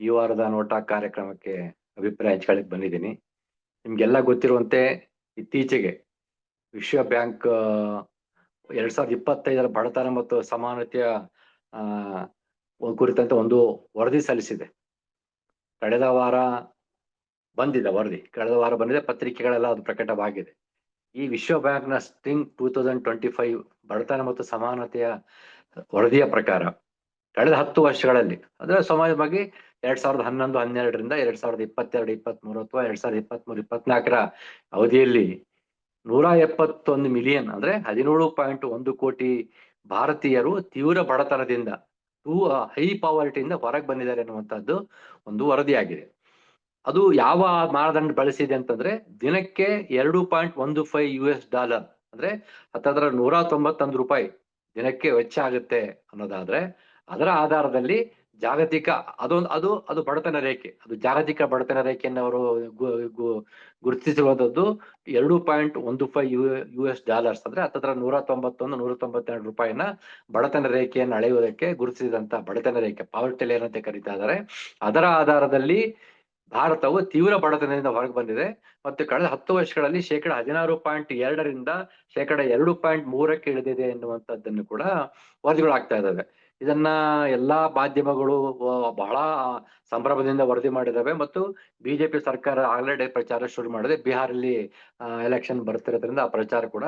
ಈ ವಾರದ ನೋಟ ಕಾರ್ಯಕ್ರಮಕ್ಕೆ ಅಭಿಪ್ರಾಯ ಹಂಚ್ಕೊಳ್ಳಿಕ್ ಬಂದಿದ್ದೀನಿ. ನಿಮ್ಗೆಲ್ಲ ಗೊತ್ತಿರುವಂತೆ ಇತ್ತೀಚೆಗೆ ವಿಶ್ವ ಬ್ಯಾಂಕ್ ಎರಡ್ ಸಾವಿರದ ಇಪ್ಪತ್ತೈದರ ಬಡತನ ಮತ್ತು ಸಮಾನತೆಯ, ಆ, ಕುರಿತಂತೆ ಒಂದು ವರದಿ ಸಲ್ಲಿಸಿದೆ. ಕಳೆದ ವಾರ ಬಂದಿದೆ ವರದಿ. ಕಳೆದ ವಾರ ಬಂದಿದೆ, ಪತ್ರಿಕೆಗಳೆಲ್ಲ ಅದು ಪ್ರಕಟವಾಗಿದೆ. ಈ ವಿಶ್ವ ಬ್ಯಾಂಕ್ನ ಸ್ಟಿಂಗ್ ಟೂ ತೌಸಂಡ್ ಟ್ವೆಂಟಿ ಫೈವ್ ಬಡತನ ಮತ್ತು ಸಮಾನತೆಯ ವರದಿಯ ಪ್ರಕಾರ ಕಳೆದ ಹತ್ತು ವರ್ಷಗಳಲ್ಲಿ, ಅಂದ್ರೆ ಸಮಾಜವಾಗಿ ಎರಡ್ ಸಾವಿರದ ಹನ್ನೊಂದು, ಹನ್ನೆರಡರಿಂದ ಎರಡ್ ಸಾವಿರದ ಇಪ್ಪತ್ತೆರಡು ಇಪ್ಪತ್ಮೂರು ಅಥವಾ ಎರಡ್ ಸಾವಿರದ ಇಪ್ಪತ್ತ್ ಮೂರು ಇಪ್ಪತ್ನಾಲ್ಕರ ಅವಧಿಯಲ್ಲಿ ನೂರ ಎಪ್ಪತ್ತೊಂದು ಮಿಲಿಯನ್ ಅಂದ್ರೆ ಹದಿನೇಳು ಪಾಯಿಂಟ್ ಒಂದು ಕೋಟಿ ಭಾರತೀಯರು ತೀವ್ರ ಬಡತನದಿಂದ, ಟೂ ಹೈ ಪಾವರ್ಟಿಯಿಂದ ಹೊರಗೆ ಬಂದಿದ್ದಾರೆ ಅನ್ನುವಂಥದ್ದು ಒಂದು ವರದಿಯಾಗಿದೆ. ಅದು ಯಾವ ಮಾನದಂಡ ಬಳಸಿದೆ ಅಂತಂದ್ರೆ ದಿನಕ್ಕೆ ಎರಡು ಪಾಯಿಂಟ್ ಒಂದು ಫೈವ್ ಯು ಎಸ್ ಡಾಲರ್ ಅಂದ್ರೆ ಹತ್ತತ್ರ ನೂರ ತೊಂಬತ್ತೊಂದು ರೂಪಾಯಿ ದಿನಕ್ಕೆ ವೆಚ್ಚ ಆಗುತ್ತೆ ಅನ್ನೋದಾದ್ರೆ ಅದರ ಆಧಾರದಲ್ಲಿ ಜಾಗತಿಕ ಅದೊಂದು ಅದು ಅದು ಬಡತನ ರೇಖೆ. ಅದು ಜಾಗತಿಕ ಬಡತನ ರೇಖೆಯನ್ನು ಅವರು ಗುರುತಿಸಿರುವಂತದ್ದು ಎರಡು ಪಾಯಿಂಟ್ ಒಂದು five U U S dollars. ಅಂದ್ರೆ ಹತ್ತತ್ರ ನೂರ ತೊಂಬತ್ತೊಂದು ನೂರ ತೊಂಬತ್ತೆರಡು ರೂಪಾಯಿನ ಬಡತನ ರೇಖೆಯನ್ನು ಅಳೆಯುವುದಕ್ಕೆ ಗುರುತಿಸಿದಂತ ಬಡತನ ರೇಖೆ. ಪಾವರ್ಟಿ ಲೈನ್ ಅಂತ ಕರೀತಾ ಇದ್ದಾರೆ. ಅದರ ಆಧಾರದಲ್ಲಿ ಭಾರತವು ತೀವ್ರ ಬಡತನದಿಂದ ಹೊರಗೆ ಬಂದಿದೆ. ಮತ್ತು ಕಳೆದ ಹತ್ತು ವರ್ಷಗಳಲ್ಲಿ ಶೇಕಡ ಹದಿನಾರು ಪಾಯಿಂಟ್ ಎರಡರಿಂದ ಶೇಕಡ ಎರಡು ಪಾಯಿಂಟ್ ಮೂರಕ್ಕೆ ಇಳಿದಿದೆ ಎನ್ನುವಂಥದ್ದನ್ನು ಕೂಡ ವರದಿಗಳಾಗ್ತಾ ಇದ್ದಾವೆ. ಇದನ್ನ ಎಲ್ಲಾ ಮಾಧ್ಯಮಗಳು ಬಹಳ ಸಂಭ್ರಮದಿಂದ ವರದಿ ಮಾಡಿದಾವೆ ಮತ್ತು ಬಿಜೆಪಿ ಸರ್ಕಾರ ಆಲ್ರೆಡಿ ಪ್ರಚಾರ ಶುರು ಮಾಡಿದೆ. ಬಿಹಾರಲ್ಲಿ ಎಲೆಕ್ಷನ್ ಬರ್ತಿರೋದ್ರಿಂದ ಆ ಪ್ರಚಾರ ಕೂಡ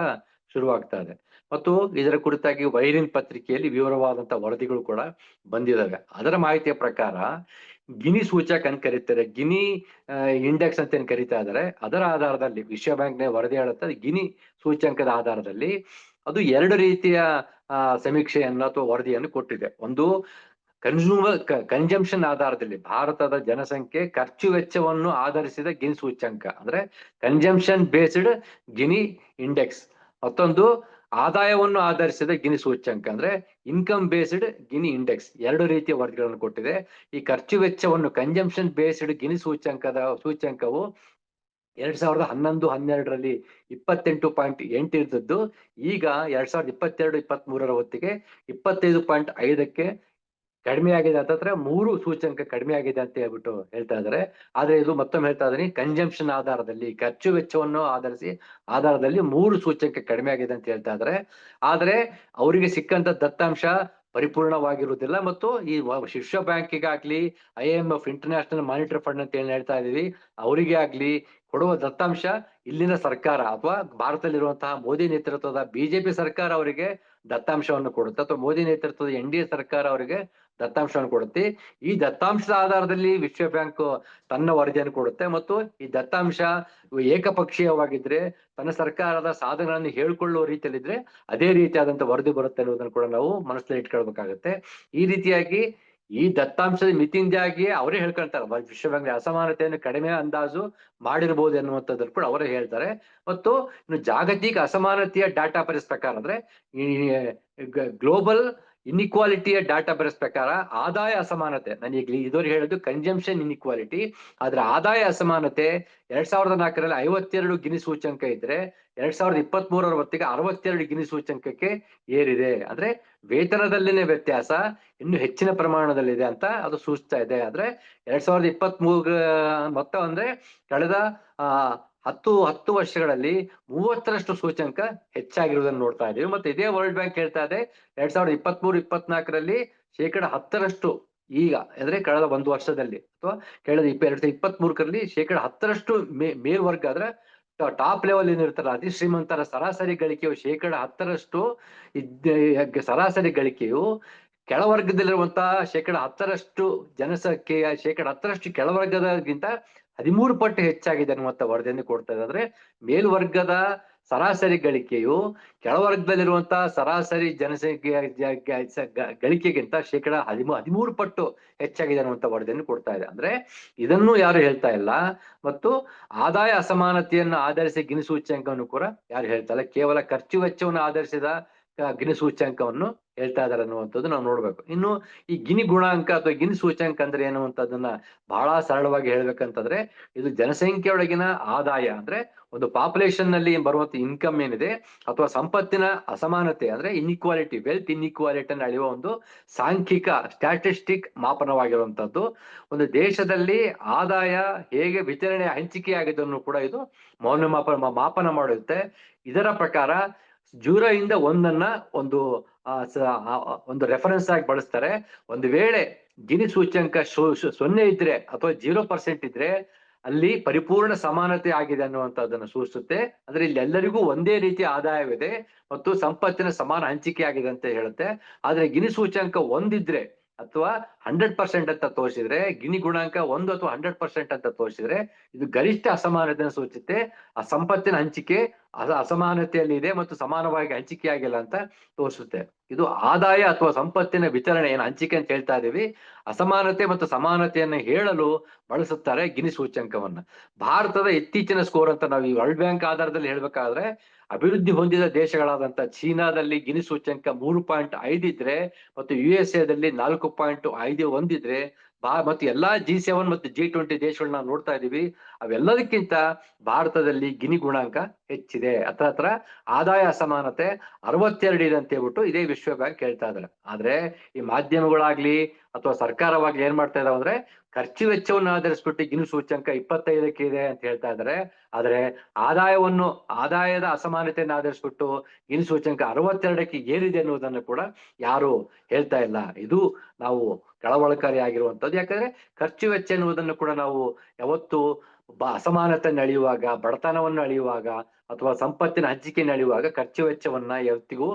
ಶುರುವಾಗ್ತಾ ಇದೆ. ಮತ್ತು ಇದರ ಕುರಿತಾಗಿ ವೈರಿನ್ ಪತ್ರಿಕೆಯಲ್ಲಿ ವಿವರವಾದಂತ ವರದಿಗಳು ಕೂಡ ಬಂದಿದಾವೆ. ಅದರ ಮಾಹಿತಿಯ ಪ್ರಕಾರ, ಗಿನಿ ಸೂಚಕ ಅಂತ ಕರೀತಾರೆ. ಗಿನಿ ಇಂಡೆಕ್ಸ್ ಅಂತ ಏನ್ ಕರೀತಾ ಇದ್ದಾರೆ ಅದರ ಆಧಾರದಲ್ಲಿ ವಿಶ್ವ ಬ್ಯಾಂಕ್ನ ವರದಿ ಹೇಳುತ್ತೆ ಗಿನಿ ಸೂಚ್ಯಂಕದ ಆಧಾರದಲ್ಲಿ ಅದು ಎರಡು ರೀತಿಯ ಸಮೀಕ್ಷೆಯನ್ನು ಅಥವಾ ವರದಿಯನ್ನು ಕೊಟ್ಟಿದೆ. ಒಂದು ಕನ್ಸ್ಯೂಮರ್ ಕನ್ಜಂಪ್ಷನ್ ಆಧಾರದಲ್ಲಿ ಭಾರತದ ಜನಸಂಖ್ಯೆ ಖರ್ಚು ವೆಚ್ಚವನ್ನು ಆಧರಿಸಿದ ಗಿನಿ ಸೂಚ್ಯಂಕ ಅಂದ್ರೆ ಕನ್ಸಂಪ್ಷನ್ ಬೇಸ್ಡ್ ಗಿನಿ ಇಂಡೆಕ್ಸ್ ಮತ್ತೊಂದು ಆದಾಯವನ್ನು ಆಧರಿಸಿದ ಗಿನಿ ಸೂಚ್ಯಂಕ ಅಂದ್ರೆ ಇನ್ಕಮ್ ಬೇಸ್ಡ್ ಗಿನಿ ಇಂಡೆಕ್ಸ್ ಎರಡು ರೀತಿಯ ವರದಿಗಳನ್ನು ಕೊಟ್ಟಿದೆ. ಈ ಖರ್ಚು ವೆಚ್ಚವನ್ನು ಕನ್ಸಂಪ್ಷನ್ ಬೇಸ್ಡ್ ಗಿನಿ ಸೂಚ್ಯಂಕದ ಸೂಚ್ಯಂಕವು ಎರಡ್ ಸಾವಿರದ ಹನ್ನೊಂದು ಹನ್ನೆರಡರಲ್ಲಿ ಇಪ್ಪತ್ತೆಂಟು ಪಾಯಿಂಟ್ ಎಂಟು ಇದ್ದದ್ದು, ಈಗ ಎರಡ್ ಸಾವಿರದ ಇಪ್ಪತ್ತೆರಡು ಇಪ್ಪತ್ತ್ ಮೂರರ ಹೊತ್ತಿಗೆ ಇಪ್ಪತ್ತೈದು ಪಾಯಿಂಟ್ ಐದಕ್ಕೆ ಕಡಿಮೆ ಆಗಿದೆ ಅಂತಂದ್ರೆ ಮೂರು ಸೂಚ್ಯಂಕ ಕಡಿಮೆ ಆಗಿದೆ ಅಂತ ಹೇಳ್ಬಿಟ್ಟು ಹೇಳ್ತಾ ಇದ್ದಾರೆ ಆದ್ರೆ ಇದು ಮತ್ತೊಮ್ಮೆ ಹೇಳ್ತಾ ಇದೀನಿ ಕಂಜಂಪ್ಷನ್ ಆಧಾರದಲ್ಲಿ, ಖರ್ಚು ವೆಚ್ಚವನ್ನು ಆಧರಿಸಿ ಆಧಾರದಲ್ಲಿ ಮೂರು ಸೂಚ್ಯಂಕ ಕಡಿಮೆ ಆಗಿದೆ ಅಂತ ಹೇಳ್ತಾ ಇದ್ದಾರೆ ಆದ್ರೆ ಅವರಿಗೆ ಸಿಕ್ಕಂತ ದತ್ತಾಂಶ ಪರಿಪೂರ್ಣವಾಗಿರುವುದಿಲ್ಲ ಮತ್ತು ಈ ವಿಶ್ವ ಬ್ಯಾಂಕಿಗಾಗ್ಲಿ I M F international monetary fund ಅಂತ ಏನ್ ಹೇಳ್ತಾ ಇದೀವಿ, ಅವರಿಗೆ ಆಗ್ಲಿ ಕೊಡುವ ದತ್ತಾಂಶ ಇಲ್ಲಿನ ಸರ್ಕಾರ ಅಥವಾ ಭಾರತದಲ್ಲಿರುವಂತಹ ಮೋದಿ ನೇತೃತ್ವದ ಬಿಜೆಪಿ ಸರ್ಕಾರ ಅವರಿಗೆ ದತ್ತಾಂಶವನ್ನು ಕೊಡುತ್ತೆ ಅಥವಾ ಮೋದಿ ನೇತೃತ್ವದ ಎನ್ ಸರ್ಕಾರ ಅವರಿಗೆ ದತ್ತಾಂಶವನ್ನು ಕೊಡುತ್ತೆ. ಈ ದತ್ತಾಂಶದ ಆಧಾರದಲ್ಲಿ ವಿಶ್ವ ಬ್ಯಾಂಕ್ ತನ್ನ ವರದಿಯನ್ನು ಕೊಡುತ್ತೆ ಮತ್ತು ಈ ದತ್ತಾಂಶ ಏಕಪಕ್ಷೀಯವಾಗಿದ್ರೆ ತನ್ನ ಸರ್ಕಾರದ ಸಾಧನೆಗಳನ್ನು ಹೇಳ್ಕೊಳ್ಳುವ ರೀತಿಯಲ್ಲಿದ್ರೆ ಅದೇ ರೀತಿಯಾದಂತ ವರದಿ ಬರುತ್ತೆ ಅನ್ನೋದನ್ನು ಕೂಡ ನಾವು ಮನಸ್ಸಲ್ಲಿ ಇಟ್ಕೊಳ್ಬೇಕಾಗತ್ತೆ. ಈ ರೀತಿಯಾಗಿ ಈ ದತ್ತಾಂಶದ ಮಿತಿಯಿಂದಾಗಿ ಅವರೇ ಹೇಳ್ಕೊಳ್ತಾರೆ. ವಿಶ್ವ ಬ್ಯಾಂಕ್ ಅಸಮಾನತೆಯನ್ನು ಕಡಿಮೆ ಅಂದಾಜು ಮಾಡಿರ್ಬೋದು ಎನ್ನುವಂಥದ್ದು ಕೂಡ ಅವರೇ ಹೇಳ್ತಾರೆ. ಮತ್ತು ಇನ್ನು ಜಾಗತಿಕ ಅಸಮಾನತೆಯ ಡಾಟಾ ಪರಿಸ್ ಪ್ರಕಾರ ಅಂದ್ರೆ ಗ್ಲೋಬಲ್ ಇನ್ಇಕ್ವಾಲಿಟಿಯ ಡಾಟಾ ಬರೆಸ್ ಪ್ರಕಾರ ಆದಾಯ ಅಸಮಾನತೆ. ನಾನು ಈಗ ಇದುವರೆಗೆ ಹೇಳೋದು ಕನ್ಜಂಪ್ಷನ್ ಇನ್ಇಕ್ವಾಲಿಟಿ ಆದ್ರೆ ಆದಾಯ ಅಸಮಾನತೆ ಎರಡ್ ಸಾವಿರದ ನಾಲ್ಕರಲ್ಲಿ ಐವತ್ತೆರಡು ಗಿನಿ ಸೂಚ್ಯಂಕ ಇದ್ರೆ ಎರಡ್ ಸಾವಿರದ ಇಪ್ಪತ್ತ್ ಮೂರರ ಹೊತ್ತಿಗೆ ಅರವತ್ತೆರಡು ಗಿನಿ ಸೂಚ್ಯಂಕಕ್ಕೆ ಏರಿದೆ. ಅಂದ್ರೆ ವೇತನದಲ್ಲಿನ ವ್ಯತ್ಯಾಸ ಇನ್ನು ಹೆಚ್ಚಿನ ಪ್ರಮಾಣದಲ್ಲಿದೆ ಅಂತ ಅದು ಸೂಚಿಸ್ತಾ ಇದೆ. ಆದ್ರೆ ಎರಡ್ ಸಾವಿರದ ಇಪ್ಪತ್ತ್ ಮೂರ ಮೊತ್ತ ಅಂದ್ರೆ ಕಳೆದ ಹತ್ತು ಹತ್ತು ವರ್ಷಗಳಲ್ಲಿ ಮೂವತ್ತರಷ್ಟು ಸೂಚ್ಯಂಕ ಹೆಚ್ಚಾಗಿರುವುದನ್ನು ನೋಡ್ತಾ ಇದ್ದೀವಿ. ಮತ್ತೆ ಇದೇ ವರ್ಲ್ಡ್ ಬ್ಯಾಂಕ್ ಹೇಳ್ತಾ ಇದೆ, ಎರಡ್ ಸಾವಿರದ ಇಪ್ಪತ್ತ್ ಮೂರು ಇಪ್ಪತ್ನಾಲ್ಕರಲ್ಲಿ ಶೇಕಡ ಹತ್ತರಷ್ಟು ಈಗ, ಅಂದ್ರೆ ಕಳೆದ ಒಂದು ವರ್ಷದಲ್ಲಿ, ಅಥವಾ ಕಳೆದ ಇಪ್ಪ ಎರಡ್ ಸಾವಿರದ ಇಪ್ಪತ್ತ್ ಶೇಕಡ ಹತ್ತರಷ್ಟು ಮೇ, ಮೇಲ್ವರ್ಗ, ಅಂದ್ರೆ ಟಾಪ್ ಲೆವೆಲ್ ಏನಿರ್ತಾರ ಅತಿ ಶ್ರೀಮಂತರ ಸರಾಸರಿ ಗಳಿಕೆಯು ಶೇಕಡ ಹತ್ತರಷ್ಟು ಸರಾಸರಿ ಗಳಿಕೆಯು ಕೆಳವರ್ಗದಲ್ಲಿರುವಂತಹ ಶೇಕಡ ಹತ್ತರಷ್ಟು ಜನಸಂಖ್ಯೆಯ ಶೇಕಡ ಹತ್ತರಷ್ಟು ಕೆಳವರ್ಗದಗಿಂತ ಹದಿಮೂರು ಪಟ್ಟು ಹೆಚ್ಚಾಗಿದೆ ಅನ್ನುವಂಥ ವರದಿಯನ್ನು ಕೊಡ್ತಾ ಇದೆ ಅಂದ್ರೆ ಮೇಲ್ವರ್ಗದ ಸರಾಸರಿ ಗಳಿಕೆಯು ಕೆಳವರ್ಗದಲ್ಲಿರುವಂತಹ ಸರಾಸರಿ ಜನಸಂಖ್ಯೆಯ ಗಳಿಕೆಗಿಂತ ಶೇಕಡ ಹದಿಮೂ, ಹದಿಮೂರು ಪಟ್ಟು ಹೆಚ್ಚಾಗಿದೆ ಅನ್ನುವಂಥ ವರದಿಯನ್ನು ಕೊಡ್ತಾ ಇದೆ. ಅಂದ್ರೆ ಇದನ್ನು ಯಾರು ಹೇಳ್ತಾ ಇಲ್ಲ, ಮತ್ತು ಆದಾಯ ಅಸಮಾನತೆಯನ್ನು ಆಧರಿಸಿ ಗಿನಿ ಕೂಡ ಯಾರು ಹೇಳ್ತಾ ಇಲ್ಲ. ಕೇವಲ ಖರ್ಚು ವೆಚ್ಚವನ್ನು ಆಧರಿಸಿದ ಗಿನಿ ಸೂಚ್ಯಾಂಕವನ್ನು ಹೇಳ್ತಾ ಇದ್ದಾರೆ ಅನ್ನುವಂಥದ್ದು ನಾವು ನೋಡ್ಬೇಕು. ಇನ್ನು ಈ ಗಿನಿ ಗುಣಾಂಕ ಅಥವಾ ಗಿನಿ ಸೂಚ್ಯಾಂಕ ಅಂದ್ರೆ ಏನು ಬಹಳ ಸರಳವಾಗಿ ಹೇಳ್ಬೇಕಂತಂದ್ರೆ ಇದು ಜನಸಂಖ್ಯೆಯೊಳಗಿನ ಆದಾಯ ಅಂದ್ರೆ ಒಂದು ಪಾಪ್ಯುಲೇಷನ್ನಲ್ಲಿ ಬರುವಂತ ಇನ್ಕಮ್ ಏನಿದೆ ಅಥವಾ ಸಂಪತ್ತಿನ ಅಸಮಾನತೆ ಅಂದ್ರೆ ಇನ್ಇಕ್ವಾಲಿಟಿ ವೆಲ್ತ್ ಇನ್ಇಕ್ವಾಲಿಟಿ ಅನ್ನು ಅಳೆಯುವ ಒಂದು ಸಾಂಖ್ಯಿಕ ಸ್ಟ್ಯಾಟಿಸ್ಟಿಕ್ ಮಾಪನವಾಗಿರುವಂತದ್ದು. ಒಂದು ದೇಶದಲ್ಲಿ ಆದಾಯ ಹೇಗೆ ವಿತರಣೆ ಹಂಚಿಕೆ ಆಗಿದ್ದನ್ನು ಕೂಡ ಇದು ಮೌಲ್ಯಮಾಪನ, ಮಾಪನ ಮಾಡುತ್ತೆ ಇದರ ಪ್ರಕಾರ ಜೂರೋ ಇಂದ ಒಂದನ್ನ ಒಂದು ಒಂದು ರೆಫರೆನ್ಸ್ ಆಗಿ ಬಳಸ್ತಾರೆ. ಒಂದು ವೇಳೆ ಗಿನಿ ಸೂಚ್ಯಂಕ ಸೊನ್ನೆ ಇದ್ರೆ ಅಥವಾ ಜೀರೋ ಪರ್ಸೆಂಟ್ ಇದ್ರೆ ಅಲ್ಲಿ ಪರಿಪೂರ್ಣ ಸಮಾನತೆ ಆಗಿದೆ ಅನ್ನುವಂಥದ್ದನ್ನು ಸೂಚಿಸುತ್ತೆ. ಅಂದ್ರೆ ಇಲ್ಲಿ ಎಲ್ಲರಿಗೂ ಒಂದೇ ರೀತಿ ಆದಾಯವಿದೆ ಮತ್ತು ಸಂಪತ್ತಿನ ಸಮಾನ ಹಂಚಿಕೆ ಆಗಿದೆ ಅಂತ ಹೇಳುತ್ತೆ. ಆದ್ರೆ ಗಿನಿ ಸೂಚ್ಯಂಕ ಒಂದಿದ್ರೆ ಅಥವಾ ಹಂಡ್ರೆಡ್ ಪರ್ಸೆಂಟ್ ಅಂತ ತೋರಿಸಿದ್ರೆ ಗಿನಿ ಗುಣಾಂಕ ಒಂದು ಅಥವಾ ಹಂಡ್ರೆಡ್ ಪರ್ಸೆಂಟ್ ಅಂತ ತೋರಿಸಿದ್ರೆ, ಇದು ಗರಿಷ್ಠ ಅಸಮಾನತೆಯನ್ನು ಸೂಚಿಸುತ್ತೆ. ಆ ಸಂಪತ್ತಿನ ಹಂಚಿಕೆ ಅಸ, ಅಸಮಾನತೆಯಲ್ಲಿ ಇದೆ ಮತ್ತು ಸಮಾನವಾಗಿ ಹಂಚಿಕೆ ಆಗಿಲ್ಲ ಅಂತ ತೋರಿಸುತ್ತೆ. ಇದು ಆದಾಯ ಅಥವಾ ಸಂಪತ್ತಿನ ವಿತರಣೆ, ಏನು ಹಂಚಿಕೆ ಅಂತ ಹೇಳ್ತಾ ಇದೀವಿ ಅಸಮಾನತೆ ಮತ್ತು ಸಮಾನತೆಯನ್ನು ಹೇಳಲು ಬಳಸುತ್ತಾರೆ ಗಿನಿ ಸೂಚ್ಯಂಕವನ್ನ. ಭಾರತದ ಇತ್ತೀಚಿನ ಸ್ಕೋರ್ ಅಂತ ನಾವು ಈ ವರ್ಲ್ಡ್ ಬ್ಯಾಂಕ್ ಆಧಾರದಲ್ಲಿ ಹೇಳ್ಬೇಕಾದ್ರೆ, ಅಭಿವೃದ್ಧಿ ಹೊಂದಿದ ದೇಶಗಳಾದಂತ ಚೀನಾದಲ್ಲಿ ಗಿನಿ ಸೂಚ್ಯಂಕ ಮೂರು ಪಾಯಿಂಟ್ ಐದಿದ್ರೆ ಮತ್ತು ಯು ಎಸ್ ಎದಲ್ಲಿ ನಾಲ್ಕು ಪಾಯಿಂಟ್ ಒಂದಿದ್ರೆ ಬಾ ಮತ್ತೆ ಎಲ್ಲಾ ಜಿ ಸೆವೆನ್ ಮತ್ತು ಜಿ ಟ್ವೆಂಟಿ ದೇಶಗಳನ್ನ ನೋಡ್ತಾ ಇದೀವಿ. ಅವೆಲ್ಲದಕ್ಕಿಂತ ಭಾರತದಲ್ಲಿ ಗಿನಿ ಗುಣಾಂಕ ಹೆಚ್ಚಿದೆ. ಹತ್ರ ಹತ್ರ ಆದಾಯ ಅಸಮಾನತೆ ಅರವತ್ತೆರಡು ಇದೆ ಅಂತ ಹೇಳ್ಬಿಟ್ಟು ಇದೇ ವಿಶ್ವ ಬ್ಯಾಂಕ್ ಹೇಳ್ತಾ ಇದ್ದಾರೆ ಆದ್ರೆ ಈ ಮಾಧ್ಯಮಗಳಾಗ್ಲಿ ಅಥವಾ ಸರ್ಕಾರವಾಗ್ಲಿ ಏನ್ ಮಾಡ್ತಾ ಇದಾವೆ ಅಂದ್ರೆ ಖರ್ಚು ವೆಚ್ಚವನ್ನು ಆಧರಿಸ್ಬಿಟ್ಟು ಗಿನಿ ಸೂಚ್ಯಂಕ ಇಪ್ಪತ್ತೈದಕ್ಕೆ ಇದೆ ಅಂತ ಹೇಳ್ತಾ ಇದಾರೆ. ಆದ್ರೆ ಆದಾಯವನ್ನು, ಆದಾಯದ ಅಸಮಾನತೆಯನ್ನು ಆಧರಿಸ್ಬಿಟ್ಟು ಗಿನಿ ಸೂಚ್ಯಂಕ ಅರವತ್ತೆರಡಕ್ಕೆ ಏರಿದೆ ಅನ್ನೋದನ್ನು ಕೂಡ ಯಾರು ಹೇಳ್ತಾ ಇಲ್ಲ. ಇದು ನಾವು ಕಳವಳಕಾರಿ ಆಗಿರುವಂತದ್ದು ಯಾಕಂದ್ರೆ ಖರ್ಚು ವೆಚ್ಚ ಎನ್ನುವುದನ್ನು ಕೂಡ ನಾವು ಯಾವತ್ತು ಬ ಅಸಮಾನತೆಯನ್ನು ಅಳೆಯುವಾಗ ಬಡತನವನ್ನು ಅಳೆಯುವಾಗ ಅಥವಾ ಸಂಪತ್ತಿನ ಹಂಚಿಕೆಯನ್ನು ಅಳೆಯುವಾಗ ಖರ್ಚು ವೆಚ್ಚವನ್ನ ಯಾವತ್ತಿಗೂ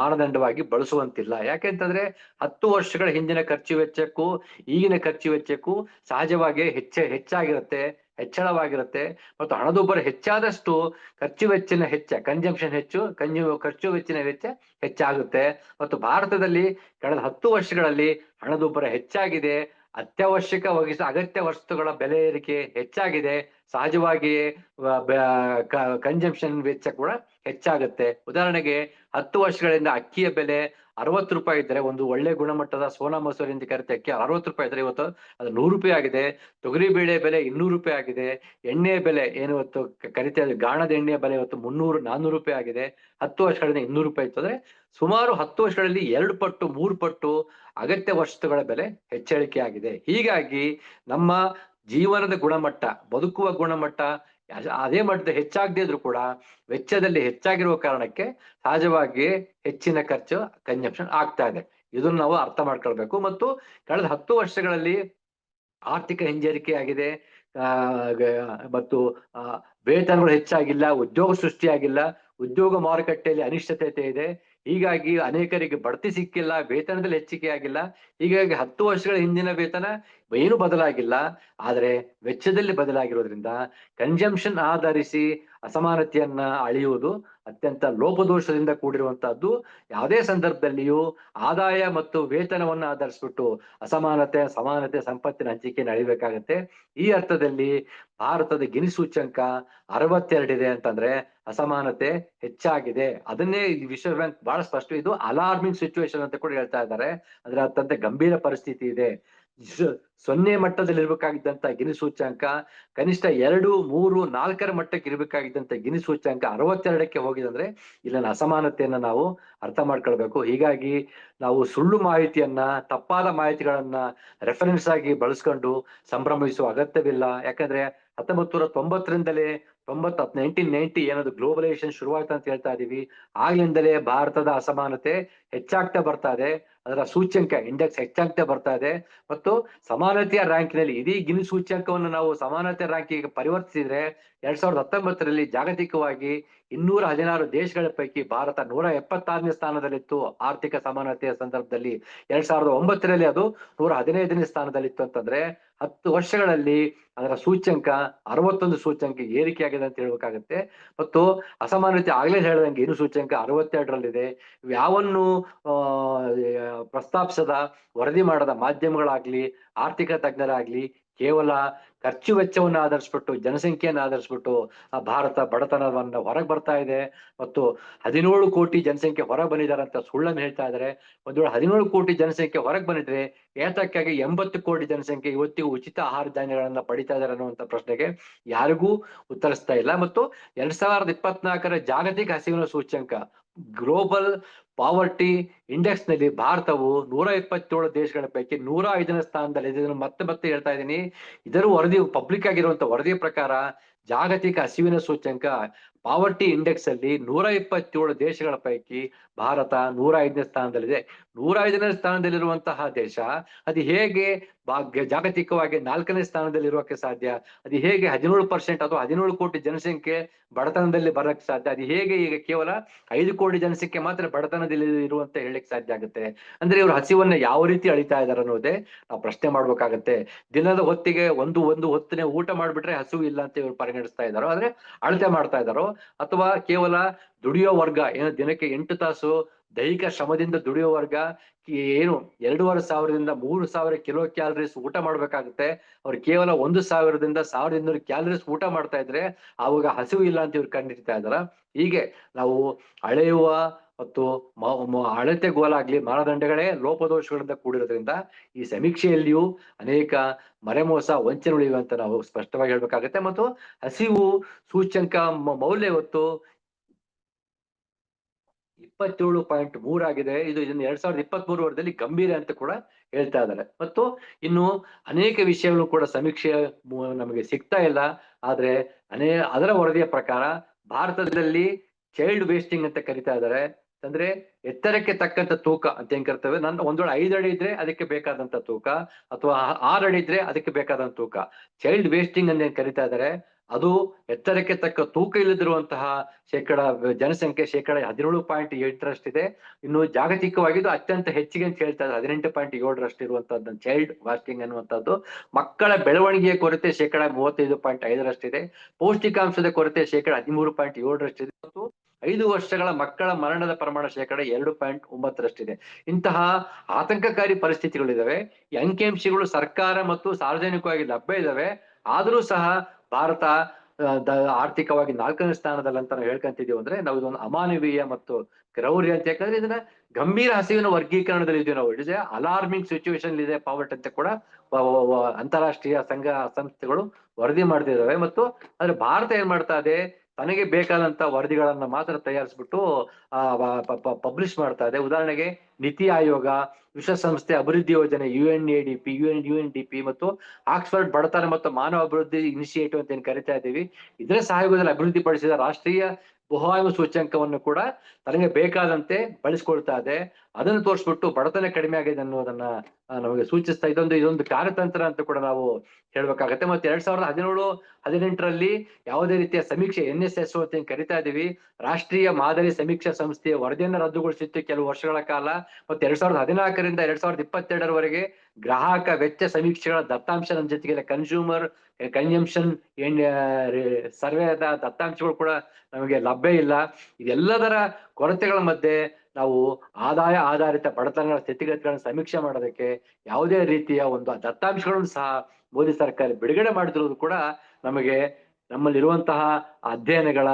ಮಾನದಂಡವಾಗಿ ಬಳಸುವಂತಿಲ್ಲ. ಯಾಕೆಂತಂದ್ರೆ ಹತ್ತು ವರ್ಷಗಳ ಹಿಂದಿನ ಖರ್ಚು ವೆಚ್ಚಕ್ಕೂ ಈಗಿನ ಖರ್ಚು ವೆಚ್ಚಕ್ಕೂ ಸಹಜವಾಗಿ ಹೆಚ್ಚೆ, ಹೆಚ್ಚಾಗಿರುತ್ತೆ. ಹೆಚ್ಚಳವಾಗಿರುತ್ತೆ. ಮತ್ತು ಹಣದುಬ್ಬರ ಹೆಚ್ಚಾದಷ್ಟು ಖರ್ಚು ವೆಚ್ಚಿನ ಹೆಚ್ಚ ಕನ್ಸಂಪ್ಷನ್ ಹೆಚ್ಚು ಕಂಜು ಖರ್ಚು ವೆಚ್ಚಿನ ವೆಚ್ಚ ಹೆಚ್ಚಾಗುತ್ತೆ. ಮತ್ತು ಭಾರತದಲ್ಲಿ ಕಳೆದ ಹತ್ತು ವರ್ಷಗಳಲ್ಲಿ ಹಣದುಬ್ಬರ ಹೆಚ್ಚಾಗಿದೆ. ಅತ್ಯವಶ್ಯಕ ಅಗತ್ಯ ವಸ್ತುಗಳ ಬೆಲೆ ಏರಿಕೆ ಹೆಚ್ಚಾಗಿದೆ. ಸಹಜವಾಗಿಯೇ ಕನ್ಸಂಪ್ಷನ್ ವೆಚ್ಚ ಕೂಡ ಹೆಚ್ಚಾಗುತ್ತೆ. ಉದಾಹರಣೆಗೆ ಹತ್ತು ವರ್ಷಗಳಿಂದ ಅಕ್ಕಿಯ ಬೆಲೆ ಅರವತ್ತು ರೂಪಾಯಿ ಇದ್ರೆ ಒಂದು ಒಳ್ಳೆ ಗುಣಮಟ್ಟದ ಸೋನಾ ಮಸೂರಿ ಅಂತ ಕರಿತೆ ಅಕ್ಕಿ ಅರವತ್ತು ರೂಪಾಯಿ ಇದ್ರೆ ಇವತ್ತು ಅದು ನೂರು ರೂಪಾಯಿ ಆಗಿದೆ. ತೊಗರಿ ಬೇಳೆ ಬೆಲೆ ಇನ್ನೂರು ರೂಪಾಯಿ ಆಗಿದೆ. ಎಣ್ಣೆ ಬೆಲೆ ಏನು ಇವತ್ತು ಕರಿತಾ ಗಾಣದ ಎಣ್ಣೆ ಬೆಲೆ ಇವತ್ತು ಮುನ್ನೂರು ನಾನ್ನೂರು ರೂಪಾಯಿ ಆಗಿದೆ. ಹತ್ತು ವರ್ಷಗಳಿಂದ ಇನ್ನೂರು ರೂಪಾಯಿ ಇತ್ತು. ಅಂದ್ರೆ ಸುಮಾರು ಹತ್ತು ವರ್ಷಗಳಲ್ಲಿ ಎರಡು ಪಟ್ಟು, ಮೂರು ಪಟ್ಟು ಅಗತ್ಯ ವಸ್ತುಗಳ ಬೆಲೆ ಹೆಚ್ಚಳಿಕೆ ಆಗಿದೆ. ಹೀಗಾಗಿ ನಮ್ಮ ಜೀವನದ ಗುಣಮಟ್ಟ, ಬದುಕುವ ಗುಣಮಟ್ಟ ಅದೇ ಮಟ್ಟದ ಹೆಚ್ಚಾಗದೇ ಇದ್ರು ಕೂಡ ವೆಚ್ಚದಲ್ಲಿ ಹೆಚ್ಚಾಗಿರುವ ಕಾರಣಕ್ಕೆ ಸಹಜವಾಗಿ ಹೆಚ್ಚಿನ ಖರ್ಚು ಕನ್ಸಂಪ್ಷನ್ ಆಗ್ತಾ ಇದೆ. ಇದನ್ನು ನಾವು ಅರ್ಥ ಮಾಡ್ಕೊಳ್ಬೇಕು. ಮತ್ತು ಕಳೆದ ಹತ್ತು ವರ್ಷಗಳಲ್ಲಿ ಆರ್ಥಿಕ ಹಿಂಜರಿಕೆ ಆಗಿದೆ ಮತ್ತು ವೇತನಗಳು ಹೆಚ್ಚಾಗಿಲ್ಲ, ಉದ್ಯೋಗ ಸೃಷ್ಟಿಯಾಗಿಲ್ಲ, ಉದ್ಯೋಗ ಮಾರುಕಟ್ಟೆಯಲ್ಲಿ ಅನಿಶ್ಚಿತತೆ ಇದೆ. ಹೀಗಾಗಿ ಅನೇಕರಿಗೆ ಬಡ್ತಿ ಸಿಕ್ಕಿಲ್ಲ, ವೇತನದಲ್ಲಿ ಹೆಚ್ಚಿಗೆ ಆಗಿಲ್ಲ ಹೀಗಾಗಿ ಹತ್ತು ವರ್ಷಗಳ ಹಿಂದಿನ ವೇತನ ಏನು ಬದಲಾಗಿಲ್ಲ, ಆದರೆ ವೆಚ್ಚದಲ್ಲಿ ಬದಲಾಗಿರೋದ್ರಿಂದ ಕಂಜಂಪ್ಷನ್ ಆಧರಿಸಿ ಅಸಮಾನತೆಯನ್ನ ಅಳೆಯುವುದು ಅತ್ಯಂತ ಲೋಪದೋಷದಿಂದ ಕೂಡಿರುವಂತಹದ್ದು. ಯಾವುದೇ ಸಂದರ್ಭದಲ್ಲಿಯೂ ಆದಾಯ ಮತ್ತು ವೇತನವನ್ನು ಆಧರಿಸಿಬಿಟ್ಟು ಅಸಮಾನತೆ ಸಮಾನತೆ ಸಂಪತ್ತಿನ ಹಂಚಿಕೆಯನ್ನು ಅಳಿಬೇಕಾಗತ್ತೆ. ಈ ಅರ್ಥದಲ್ಲಿ ಭಾರತದ ಗಿನಿ ಸೂಚ್ಯಂಕ ಅರವತ್ತೆರಡಿದೆ ಅಂತಂದ್ರೆ ಅಸಮಾನತೆ ಹೆಚ್ಚಾಗಿದೆ. ಅದನ್ನೇ ಈ ವಿಶ್ವ ಬ್ಯಾಂಕ್ ಬಹಳ ಸ್ಪಷ್ಟ, ಇದು ಅಲಾರ್ಮಿಂಗ್ ಸಿಚುವೇಶನ್ ಅಂತ ಕೂಡ ಹೇಳ್ತಾ ಇದ್ದಾರೆ. ಅಂದ್ರೆ ಅತ್ಯಂತ ಗಂಭೀರ ಪರಿಸ್ಥಿತಿ ಇದೆ. ಸೊನ್ನೆ ಮಟ್ಟದಲ್ಲಿ ಇರಬೇಕಾಗಿದ್ದಂತ ಗಿನಿ ಸೂಚ್ಯಾಂಕ, ಕನಿಷ್ಠ ಎರಡು, ಮೂರು, ನಾಲ್ಕರ ಮಟ್ಟಕ್ಕೆ ಇರಬೇಕಾಗಿದ್ದಂತ ಗಿನಿ ಸೂಚ್ಯಾಂಕ ಅರವತ್ತೆರಡಕ್ಕೆ ಹೋಗಿದಂದ್ರೆ ಇಲ್ಲಿನ ಅಸಮಾನತೆಯನ್ನ ನಾವು ಅರ್ಥ ಮಾಡ್ಕೊಳ್ಬೇಕು. ಹೀಗಾಗಿ ನಾವು ಸುಳ್ಳು ಮಾಹಿತಿಯನ್ನ, ತಪ್ಪಾದ ಮಾಹಿತಿಗಳನ್ನ ರೆಫರೆನ್ಸ್ ಆಗಿ ಬಳಸ್ಕೊಂಡು ಸಂಭ್ರಮಿಸುವ ಅಗತ್ಯವಿಲ್ಲ. ಯಾಕಂದ್ರೆ ಹತ್ತೊಂಬತ್ತು ನೂರ ತೊಂಬತ್ತರಿಂದಲೇ ತೊಂಬತ್ತ ನೈನ್ಟೀನ್ ನೈನ್ಟಿ ಏನದು ಗ್ಲೋಬಲೈಸೇಷನ್ ಶುರುವಾಯ್ತು ಅಂತ ಹೇಳ್ತಾ ಇದೀವಿ. ಆಗ್ಲಿಂದಲೇ ಭಾರತದ ಅಸಮಾನತೆ ಹೆಚ್ಚಾಗ್ತಾ ಬರ್ತಾ ಇದೆ. ಅದರ ಸೂಚ್ಯಂಕ ಇಂಡೆಕ್ಸ್ ಹೆಚ್ಚಾಗ್ತಾ ಬರ್ತಾ ಇದೆ. ಮತ್ತು ಸಮಾನತೆಯ ರ್ಯಾಂಕಿನಲ್ಲಿ ಇಡೀ ಗಿನಿ ಸೂಚ್ಯಂಕವನ್ನು ನಾವು ಸಮಾನತೆ ರ್ಯಾಂಕಿಗೆ ಪರಿವರ್ತಿಸಿದ್ರೆ ಎರಡ್ ಸಾವಿರದ ಹತ್ತೊಂಬತ್ತರಲ್ಲಿ ಜಾಗತಿಕವಾಗಿ ಇನ್ನೂರ ಹದಿನಾರು ದೇಶಗಳ ಪೈಕಿ ಭಾರತ ನೂರ ಎಪ್ಪತ್ತಾರನೇ ಸ್ಥಾನದಲ್ಲಿತ್ತು ಆರ್ಥಿಕ ಸಮಾನತೆಯ ಸಂದರ್ಭದಲ್ಲಿ. ಎರಡ್ ಸಾವಿರದ ಒಂಬತ್ತರಲ್ಲಿ ಅದು ನೂರ ಹದಿನೈದನೇ ಸ್ಥಾನದಲ್ಲಿತ್ತು ಅಂತಂದ್ರೆ ಹತ್ತು ವರ್ಷಗಳಲ್ಲಿ ಅದರ ಸೂಚ್ಯಂಕ, ಅರವತ್ತೊಂದು ಸೂಚ್ಯಂಕ ಏರಿಕೆಯಾಗಿದೆ ಅಂತ ಹೇಳ್ಬೇಕಾಗತ್ತೆ. ಮತ್ತು ಅಸಮಾನತೆ ಆಗ್ಲೇ ಹೇಳ್ದಂಗೆ ಏನು ಸೂಚ್ಯಂಕ ಅರವತ್ತೆರಡರಲ್ಲಿದೆ. ಯಾವನ್ನು ಪ್ರಸ್ತಾಪಿಸದ, ವರದಿ ಮಾಡದ ಮಾಧ್ಯಮಗಳಾಗ್ಲಿ, ಆರ್ಥಿಕ ತಜ್ಞರಾಗ್ಲಿ, ಕೇವಲ ಖರ್ಚು ವೆಚ್ಚವನ್ನು ಆಧರಿಸ್ಬಿಟ್ಟು, ಜನಸಂಖ್ಯೆಯನ್ನು ಆಧರಿಸ್ಬಿಟ್ಟು ಭಾರತ ಬಡತನವನ್ನು ಹೊರಗೆ ಬರ್ತಾ ಇದೆ. ಮತ್ತು ಹದಿನೇಳು ಕೋಟಿ ಜನಸಂಖ್ಯೆ ಹೊರಗೆ ಬಂದಿದ್ದಾರೆ ಅಂತ ಸುಳ್ಳನ್ನು ಹೇಳ್ತಾ ಇದ್ದಾರೆ. ಒಂದು ವೇಳೆ ಹದಿನೇಳು ಕೋಟಿ ಜನಸಂಖ್ಯೆ ಹೊರಗೆ ಬಂದಿದ್ರೆ, ಏತಕ್ಕಾಗಿ ಎಂಬತ್ತು ಕೋಟಿ ಜನಸಂಖ್ಯೆ ಇವತ್ತಿಗೂ ಉಚಿತ ಆಹಾರ ಧಾನ್ಯಗಳನ್ನ ಪಡಿತಾ ಇದ್ದಾರೆ ಅನ್ನುವಂಥ ಪ್ರಶ್ನೆಗೆ ಯಾರಿಗೂ ಉತ್ತರಿಸ್ತಾ ಇಲ್ಲ. ಮತ್ತು ಎರಡ್ ಸಾವಿರದ ಇಪ್ಪತ್ನಾಲ್ಕರ ಜಾಗತಿಕ ಹಸಿವಿನ ಸೂಚ್ಯಂಕ, ಗ್ಲೋಬಲ್ ಪಾವರ್ಟಿ ಇಂಡೆಕ್ಸ್ನಲ್ಲಿ ಭಾರತವು ನೂರ ಇಪ್ಪತ್ತೇಳು ದೇಶಗಳ ಪೈಕಿ ನೂರ ಐದನೇ ಸ್ಥಾನದಲ್ಲಿ ಮತ್ತೆ ಮತ್ತೆ ಹೇಳ್ತಾ ಇದ್ದೀನಿ. ಇದರ ವರದಿ ಪಬ್ಲಿಕ್ ಆಗಿರುವಂತ ವರದಿಯ ಪ್ರಕಾರ ಜಾಗತಿಕ ಹಸಿವಿನ ಸೂಚ್ಯಂಕ ಪಾವರ್ಟಿ ಇಂಡೆಕ್ಸ್ ಅಲ್ಲಿ ನೂರ ಇಪ್ಪತ್ತೇಳು ದೇಶಗಳ ಪೈಕಿ ಭಾರತ ನೂರ ಐದನೇ ಸ್ಥಾನದಲ್ಲಿದೆ. ನೂರ ಐದನೇ ಸ್ಥಾನದಲ್ಲಿರುವಂತಹ ದೇಶ, ಅದು ಹೇಗೆ ಭಾಗ್ಯ, ಜಾಗತಿಕವಾಗಿ ನಾಲ್ಕನೇ ಸ್ಥಾನದಲ್ಲಿ ಇರೋಕೆ ಸಾಧ್ಯ? ಅದು ಹೇಗೆ ಹದಿನೇಳು ಪರ್ಸೆಂಟ್ ಅಥವಾ ಹದಿನೇಳು ಕೋಟಿ ಜನಸಂಖ್ಯೆ ಬಡತನದಲ್ಲಿ ಬರಕ್ಕೆ ಸಾಧ್ಯ? ಅದು ಹೇಗೆ ಈಗ ಕೇವಲ ಐದು ಕೋಟಿ ಜನಸಂಖ್ಯೆ ಮಾತ್ರ ಬಡತನದಲ್ಲಿ ಇರುವಂತ ಹೇಳಕ್ ಸಾಧ್ಯ ಆಗುತ್ತೆ? ಅಂದ್ರೆ ಇವರು ಹಸಿವನ್ನ ಯಾವ ರೀತಿ ಅಳಿತಾ ಇದಾರೆ ಅನ್ನೋದೇ ನಾವು ಪ್ರಶ್ನೆ ಮಾಡ್ಬೇಕಾಗತ್ತೆ. ದಿನದ ಹೊತ್ತಿಗೆ ಒಂದು ಒಂದು ಹೊತ್ತಿನ ಊಟ ಮಾಡ್ಬಿಟ್ರೆ ಹಸಿವು ಇಲ್ಲ ಅಂತ ಇವರು ಪರಿಗಣಿಸ್ತಾ ಇದ್ದಾರೋ ಆದ್ರೆ ಅಳತೆ ಮಾಡ್ತಾ ಇದ್ದಾರೋ ಅಥವಾ ಕೇವಲ ದುಡಿಯೋ ವರ್ಗ, ಏನು ದಿನಕ್ಕೆ ಎಂಟು ತಾಸು ದೈಹಿಕ ಶ್ರಮದಿಂದ ದುಡಿಯೋ ವರ್ಗ ಏನು ಎರಡೂವರೆ ಸಾವಿರದಿಂದ ಮೂರು ಸಾವಿರ ಕಿಲೋ ಕ್ಯಾಲರೀಸ್ ಊಟ ಮಾಡ್ಬೇಕಾಗುತ್ತೆ. ಅವ್ರು ಕೇವಲ ಒಂದು ಸಾವಿರದಿಂದ ಸಾವಿರದ ಇನ್ನೂರು ಕ್ಯಾಲರೀಸ್ ಊಟ ಮಾಡ್ತಾ ಇದ್ರೆ, ಆವಾಗ ಹಸಿವು ಇಲ್ಲ ಅಂತ ಇವ್ರು ಕಂಡಿರ್ತಾ ಇದಾರ. ಹೀಗೆ ನಾವು ಅಳೆಯುವ ಮತ್ತು ಅಳತೆ ಗೋಲಾಗ್ಲಿ ಮಾನದಂಡಗಳೇ ಲೋಪದೋಷಗಳಿಂದ ಕೂಡಿರೋದ್ರಿಂದ ಈ ಸಮೀಕ್ಷೆಯಲ್ಲಿಯೂ ಅನೇಕ ಮರೆಮೋಸ ವಂಚನೆ ಉಳಿಯುವ ಅಂತ ನಾವು ಸ್ಪಷ್ಟವಾಗಿ ಹೇಳ್ಬೇಕಾಗತ್ತೆ. ಮತ್ತು ಹಸಿವು ಸೂಚ್ಯಂಕ ಮೌಲ್ಯ ಇವತ್ತು ಇಪ್ಪತ್ತೇಳು ಪಾಯಿಂಟ್ ಮೂರಾಗಿದೆ ಇದು ಇದನ್ನ ಎರಡ್ ಸಾವಿರದ ಇಪ್ಪತ್ತ್ ಮೂರು ವರ್ಷದಲ್ಲಿ ಗಂಭೀರ ಅಂತ ಕೂಡ ಹೇಳ್ತಾ ಇದ್ದಾರೆ. ಮತ್ತು ಇನ್ನು ಅನೇಕ ವಿಷಯಗಳು ಕೂಡ ಸಮೀಕ್ಷೆ ನಮಗೆ ಸಿಗ್ತಾ ಇಲ್ಲ. ಆದ್ರೆ ಅನೇ, ಅದರ ವರದಿಯ ಪ್ರಕಾರ ಭಾರತದಲ್ಲಿ ಚೈಲ್ಡ್ ವೇಸ್ಟಿಂಗ್ ಅಂತ ಕರಿತಾ ಇದ್ದಾರೆ ಅಂದ್ರೆ ಎತ್ತರಕ್ಕೆ ತಕ್ಕಂತ ತೂಕ ಅಂತ ಏನ್ ಕರ್ತವೆ? ನನ್ನ ಒಂದೊಳ ಅಡಿ ಇದ್ರೆ ಅದಕ್ಕೆ ಬೇಕಾದಂತ ತೂಕ, ಅಥವಾ ಆರು ಅಡಿ ಇದ್ರೆ ಅದಕ್ಕೆ ಬೇಕಾದಂತ ತೂಕ. ಚೈಲ್ಡ್ ವೇಸ್ಟಿಂಗ್ ಅಂತ ಏನ್ ಕರಿತಾ ಇದ್ದಾರೆ ಅದು ಎತ್ತರಕ್ಕೆ ತಕ್ಕ ತೂಕ ಇಲ್ಲದಿರುವಂತಹ ಶೇಕಡ, ಜನಸಂಖ್ಯೆ ಶೇಕಡ ಹದಿನೇಳು ಪಾಯಿಂಟ್ ಎಂಟರಷ್ಟಿದೆ ಇನ್ನು ಜಾಗತಿಕವಾಗಿ ಇದು ಅತ್ಯಂತ ಹೆಚ್ಚಿಗೆ ಅಂತ ಹೇಳ್ತಾ ಇದ್ದಾರೆ. ಹದಿನೆಂಟು ಪಾಯಿಂಟ್ ಏಳರಷ್ಟು ಇರುವಂತದ್ದು ಚೈಲ್ಡ್ ವಾಸ್ಟಿಂಗ್ ಅನ್ನುವಂಥದ್ದು ಮಕ್ಕಳ ಬೆಳವಣಿಗೆಯ ಕೊರತೆ ಶೇಕಡ ಮೂವತ್ತೈದು ಪಾಯಿಂಟ್ ಐದರಷ್ಟಿದೆ. ಪೌಷ್ಟಿಕಾಂಶದ ಕೊರತೆ ಶೇಕಡ ಹದಿಮೂರು ಪಾಯಿಂಟ್ ಏಳರಷ್ಟಿದೆ. ಮತ್ತು ಐದು ವರ್ಷಗಳ ಮಕ್ಕಳ ಮರಣದ ಪ್ರಮಾಣ ಶೇಕಡ ಎರಡು ಪಾಯಿಂಟ್ ಒಂಬತ್ತರಷ್ಟಿದೆ. ಇಂತಹ ಆತಂಕಕಾರಿ ಪರಿಸ್ಥಿತಿಗಳಿದಾವೆ ಈ ಅಂಕಿಅಂಶಗಳು ಸರ್ಕಾರ ಮತ್ತು ಸಾರ್ವಜನಿಕವಾಗಿ ಲಭ್ಯ ಇದಾವೆ ಆದರೂ ಸಹ ಭಾರತ ಆರ್ಥಿಕವಾಗಿ ನಾಲ್ಕನೇ ಸ್ಥಾನದಲ್ಲಿ ಅಂತ ನಾವು ಹೇಳ್ಕೊಂತಿದೀವಿ ಅಂದ್ರೆ ನಾವು ಇದೊಂದು ಅಮಾನವೀಯ ಮತ್ತು ಕ್ರೌರ್ಯ ಅಂತ. ಯಾಕಂದ್ರೆ ಇದನ್ನ ಗಂಭೀರ ಹಸಿವಿನ ವರ್ಗೀಕರಣದಲ್ಲಿ ಇದೀವಿ ನಾವು. ಇಟ್ ಅಲಾರ್ಮಿಂಗ್ ಸಿಚುವೇಶನ್ ಇದೆ ಪಾವರ್ಟ್ ಅಂತ ಕೂಡ ಅಂತಾರಾಷ್ಟ್ರೀಯ ಸಂಘ, ಸಂಸ್ಥೆಗಳು ವರದಿ ಮಾಡ್ತಿದ್ದಾವೆ. ಮತ್ತು ಆದ್ರೆ ಭಾರತ ಏನ್ ಮಾಡ್ತಾ ಇದೆ? ತನಗೆ ಬೇಕಾದಂತ ವರದಿಗಳನ್ನ ಮಾತ್ರ ತಯಾರಿಸ್ಬಿಟ್ಟು ಪಬ್ಲಿಷ್ ಮಾಡ್ತಾ ಇದೆ. ಉದಾಹರಣೆಗೆ ನೀತಿ ಆಯೋಗ, ವಿಶ್ವಸಂಸ್ಥೆ ಅಭಿವೃದ್ಧಿ ಯೋಜನೆ U N A D P U N U N D P ಮತ್ತು ಆಕ್ಸ್ಫರ್ಡ್ ಬಡತನ ಮತ್ತು ಮಾನವ ಅಭಿವೃದ್ಧಿ ಇನಿಷಿಯೇಟಿವ್ ಅಂತ ಏನು ಕರಿತಾ ಇದ್ದೀವಿ ಇದರ ಸಹಯೋಗದಲ್ಲಿ ಅಭಿವೃದ್ಧಿಪಡಿಸಿದ ರಾಷ್ಟ್ರೀಯ ಬಹುಆಯಾಮ ಸೂಚ್ಯಂಕವನ್ನು ಕೂಡ ತನಗೆ ಬೇಕಾದಂತೆ ಬಳಸ್ಕೊಳ್ತಾ ಇದೆ. ಅದನ್ನು ತೋರಿಸ್ಬಿಟ್ಟು ಬಡತನ ಕಡಿಮೆ ಆಗಿದೆ ಅನ್ನೋದನ್ನ ನಮಗೆ ಸೂಚಿಸ್ತಾ ಇದೊಂದು ಇದೊಂದು ಕಾರ್ಯತಂತ್ರ ಅಂತ ಕೂಡ ನಾವು ಹೇಳ್ಬೇಕಾಗತ್ತೆ. ಮತ್ತೆ ಎರಡ್ ಸಾವಿರದ ಹದಿನೇಳು, ಹದಿನೆಂಟರಲ್ಲಿ ಯಾವುದೇ ರೀತಿಯ ಸಮೀಕ್ಷೆ ಎನ್ ಎಸ್ ಎಸ್ ಅಂತ ಕರಿತಾ ಇದೀವಿ. ರಾಷ್ಟ್ರೀಯ ಮಾದರಿ ಸಮೀಕ್ಷಾ ಸಂಸ್ಥೆಯ ವರದಿಯನ್ನು ರದ್ದುಗೊಳಿಸಿತ್ತು ಕೆಲವು ವರ್ಷಗಳ ಕಾಲ. ಮತ್ತೆ ಎರಡ್ ಸಾವಿರದ ಹದಿನಾಲ್ಕರಿಂದ ಎರಡ್ ಸಾವಿರದ ಇಪ್ಪತ್ತೆರಡರವರೆಗೆ ಗ್ರಾಹಕ ವೆಚ್ಚ ಸಮೀಕ್ಷೆಗಳ ದತ್ತಾಂಶ ನಮ್ಮ ಜೊತೆಗೆ ಕನ್ಸ್ಯೂಮರ್ ಕನ್ಸಂಪ್ಷನ್ ಸರ್ವೆದ ದತ್ತಾಂಶಗಳು ಕೂಡ ನಮಗೆ ಲಭ್ಯ ಇಲ್ಲ. ಇದೆಲ್ಲದರ ಕೊರತೆಗಳ ಮಧ್ಯೆ ನಾವು ಆದಾಯ ಆಧಾರಿತ ಬಡತನಗಳ ಸ್ಥಿತಿಗತಿಗಳನ್ನು ಸಮೀಕ್ಷೆ ಮಾಡೋದಕ್ಕೆ ಯಾವುದೇ ರೀತಿಯ ಒಂದು ದತ್ತಾಂಶಗಳನ್ನು ಸಹ ಮೋದಿ ಸರ್ಕಾರ ಬಿಡುಗಡೆ ಮಾಡುತ್ತಿರುವುದು ಕೂಡ ನಮಗೆ ನಮ್ಮಲ್ಲಿರುವಂತಹ ಅಧ್ಯಯನಗಳ